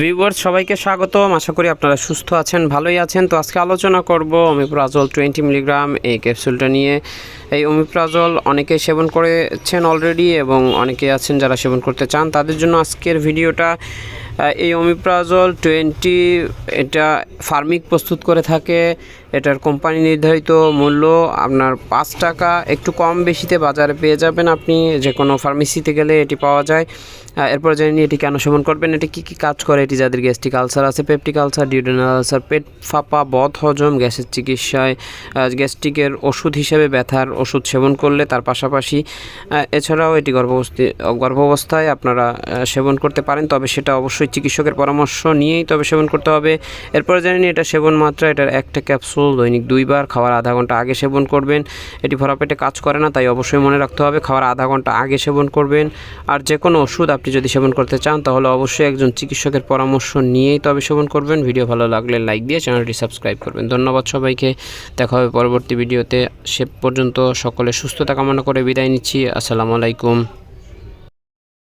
Viewers সবাইকে স্বাগতম। আশা করি আপনারা সুস্থ আছেন, ভালোই আছেন। তো আজকে আলোচনা করব অমিপ্রাজল টোয়েন্টি মিলিগ্রাম এই ক্যাপসুলটা নিয়ে। এই অমিপ্রাজল অনেকে সেবন করেছেন অলরেডি এবং অনেকে আছেন যারা সেবন করতে চান। তাদের জন্য আজকের ভিডিওটা এই অমিপ্রাজল টোয়েন্টি এটা ফার্মিক প্রস্তুত করে থাকে। এটার কোম্পানি নির্ধারিত মূল্য আপনার পাঁচ টাকা। একটু কম বেশিতে বাজারে পেয়ে যাবেন আপনি। যে কোনো ফার্মেসিতে গেলে এটি পাওয়া যায়। এরপর জেনে এটি কেন সেবন করবেন। এটি কী কী কাজ করে? এটি যাদের গ্যাস্ট্রিক আলসার আছে পেপটিক আলসার ডিউডেনাল আলসার পেট ফাঁপা, বদ হজম, গ্যাসের চিকিৎসায়। গ্যাস্ট্রিকের ওষুধ হিসেবে ব্যথার ওষুধ সেবন করলে তার পাশাপাশি এছাড়াও এটি গর্ভাবস্থি গর্ভাবস্থায় আপনারা সেবন করতে পারেন। তবে সেটা অবশ্যই চিকিৎসকের পরামর্শ নিয়েই তবে সেবন করতে হবে। এরপর জানি এটা সেবন মাত্রা, এটার একটা ক্যাপসুল, দৈনিক দুইবার, খাওয়ার আধা ঘণ্টা আগে সেবন করবেন। এটি ভরা পেটে কাজ করে না, তাই অবশ্যই মনে রাখতে হবে, খাওয়ার আধা ঘণ্টা আগে সেবন করবেন। আর যে কোনো ওষুধ আপনি যদি সেবন করতে চান, তাহলে অবশ্যই একজন চিকিৎসকের পরামর্শ নিয়েই তবে সেবন করবেন। ভিডিও ভালো লাগলে লাইক দিয়ে চ্যানেলটি সাবস্ক্রাইব করবেন। ধন্যবাদ সবাইকে, দেখা হবে পরবর্তী ভিডিওতে। সে পর্যন্ত সকলে সুস্থতা কামনা করে বিদায় নিচ্ছি। আসসালামু আলাইকুম।